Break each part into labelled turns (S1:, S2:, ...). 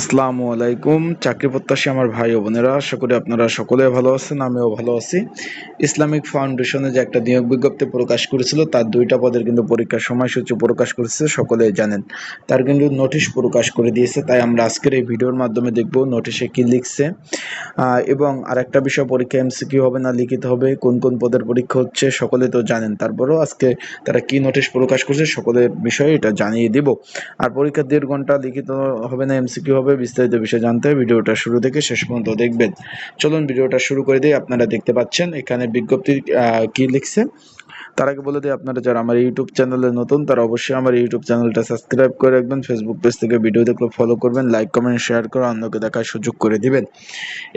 S1: আসসালামু আলাইকুম। চাকরি প্রত্যাশী আমার ভাই ও বোনেরা, আশা করি আপনারা সকলে ভালো আছেন, আমিও ভালো আছি। ইসলামিক ফাউন্ডেশনে যে একটা নিয়োগ বিজ্ঞপ্তি প্রকাশ করেছিল, তার দুইটা পদের কিন্তু পরীক্ষার সময়সূচি প্রকাশ করেছে সকলে জানেন। তার কিন্তু নোটিশ প্রকাশ করে দিয়েছে, তাই আমরা আজকের এই ভিডিওর মাধ্যমে দেখব নোটিশে কি লিখছে। এবং আরেকটা বিষয়, পরীক্ষা এমসিকিউ হবে না, লিখিত হবে, কোন কোন পদের পরীক্ষা হচ্ছে সকলে তো জানেন। তারপরেও আজকে তারা কি নোটিশ প্রকাশ করছে, সকলের বিষয়ে এটা জানিয়ে দিব। আর পরীক্ষা দেড় ঘণ্টা লিখিত হবে না এমসিকিউ হবে বিস্তারিত বিষয় জানতে ভিডিওটা শুরু থেকে শেষ পর্যন্ত দেখবেন। চলুন, ভিডিওটা শুরু করে দিই। আপনারা দেখতে পাচ্ছেন, এখানে বিজ্ঞপ্তি কি লিখছে? তার আগে বলে দিই, আপনারা যারা আমার ইউটিউব চ্যানেলে নতুন, তারা অবশ্যই আমার ইউটিউব চ্যানেলটা সাবস্ক্রাইব করে রাখবেন। ফেসবুক পেজ থেকে ভিডিও দেখলে ফলো করবেন লাইক কমেন্ট শেয়ার করে অন্যকে দেখার সুযোগ করে দিবেন।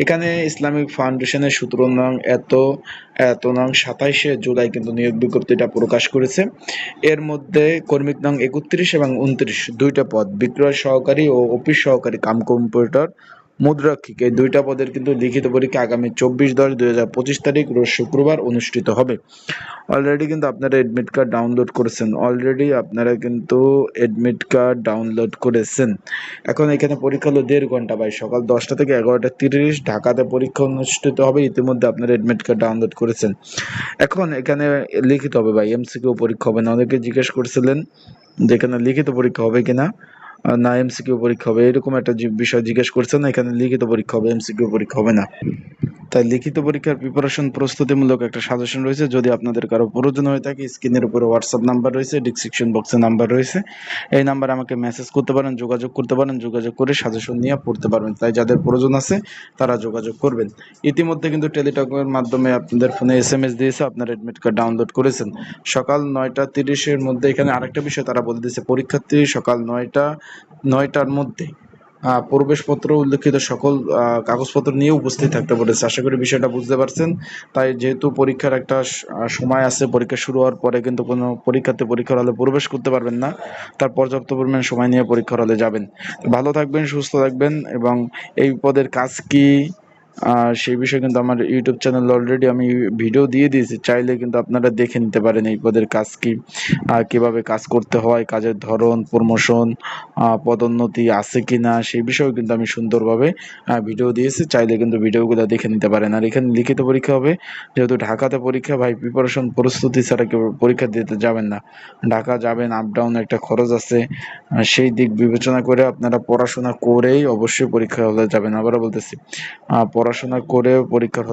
S1: এখানে ইসলামিক ফাউন্ডেশনের সূত্র নং এত এত নং সাতাইশে জুলাই কিন্তু নিয়োগ বিজ্ঞপ্তিটা প্রকাশ করেছে। এর মধ্যে কর্মিক নং একত্রিশ এবং উনত্রিশ, দুইটা পদ। বিক্রয় সহকারী ও অফিস সহকারী কাম কম্পিউটার মুদ্রাক্ষিক, এই দুইটা পদের কিন্তু লিখিত পরীক্ষা আগামী চব্বিশ দশ দুই হাজার পঁচিশ তারিখ রোজ শুক্রবার অনুষ্ঠিত হবে। অলরেডি কিন্তু আপনারা এডমিট কার্ড ডাউনলোড করেছেন। অলরেডি আপনারা কিন্তু এডমিট কার্ড ডাউনলোড করেছেন। এখন এখানে পরীক্ষা হলো দেড় ঘণ্টা ভাই, সকাল দশটা থেকে এগারোটা তিরিশ, ঢাকাতে পরীক্ষা অনুষ্ঠিত হবে, ইতিমধ্যে আপনারা এডমিট কার্ড ডাউনলোড করেছেন। এখন এখানে লিখিত হবে ভাই এমসিকিউ পরীক্ষা হবে না। অনেকে জিজ্ঞেস করছিলেন যে এখানে লিখিত পরীক্ষা হবে কিনা। না এমসিকিউ পরীক্ষা হবে। এরকম একটা বিষয় জিজ্ঞেস করছেন, এখানে লিখিত পরীক্ষা হবে এমসিকিউ পরীক্ষা হবে না। তাই লিখিত পরীক্ষার প্রিপারেশন প্রস্তুতিমূলক একটা সাজেশন রয়েছে। যদি আপনাদের কারও প্রয়োজন হয়ে থাকে স্ক্রিনের উপরে হোয়াটসঅ্যাপ নাম্বার রয়েছে ডিসক্রিপশন বক্সে নাম্বার রয়েছে। এই নাম্বারে আমাকে মেসেজ করতে পারেন, যোগাযোগ করতে পারেন, যোগাযোগ করে সাজেশন নিয়ে পড়তে পারবেন। তাই যাদের প্রয়োজন আছে, তারা যোগাযোগ করবেন। ইতিমধ্যে কিন্তু টেলিটকের মাধ্যমে আপনাদের ফোনে এস এম এস দিয়েছে, আপনার এডমিট কার্ড ডাউনলোড করেছেন। সকাল নয়টা তিরিশের মধ্যে এখানে আরেকটা বিষয় তারা বলে দিয়েছে, পরীক্ষার্থী সকাল নয়টা নয়টার মধ্যে প্রবেশপত্র উল্লেখিত সকল কাগজপত্র নিয়ে উপস্থিত থাকতে বলেছে। আশা করি বিষয়টা বুঝতে পারছেন। তাই যেহেতু পরীক্ষার একটা সময় আছে, পরীক্ষা শুরু হওয়ার পরে কিন্তু কোনো পরীক্ষাতে পরীক্ষার হলে প্রবেশ করতে পারবেন না। তার পর্যাপ্ত পরিমাণ সময় নিয়ে পরীক্ষার হলে যাবেন। ভালো থাকবেন, সুস্থ থাকবেন এবং এই পদের কাজ কি আর সেই বিষয়ে কিন্তু আমার ইউটিউব চ্যানেল অলরেডি আমি ভিডিও দিয়ে দিয়েছি। চাইলে কিন্তু আপনারা দেখে নিতে পারেন এই পদের কাজ কি, আর কীভাবে কাজ করতে হয়, কাজের ধরন প্রমোশন পদোন্নতি আছে কি না সেই বিষয়েও কিন্তু আমি সুন্দরভাবে ভিডিও দিয়েছি। চাইলে কিন্তু ভিডিওগুলো দেখে নিতে পারেন। আর এখানে লিখিত পরীক্ষা হবে। যেহেতু ঢাকাতে পরীক্ষা, ভাই প্রিপারেশন প্রস্তুতি ছাড়া কেউ পরীক্ষা দিতে যাবেন না। ঢাকা যাবেন আপ ডাউন একটা খরচ আছে। সেই দিক বিবেচনা করে আপনারা পড়াশোনা করেই অবশ্যই পরীক্ষা হলে যাবেন। আবারও বলতেছি পড়াশোনা করে পরীক্ষার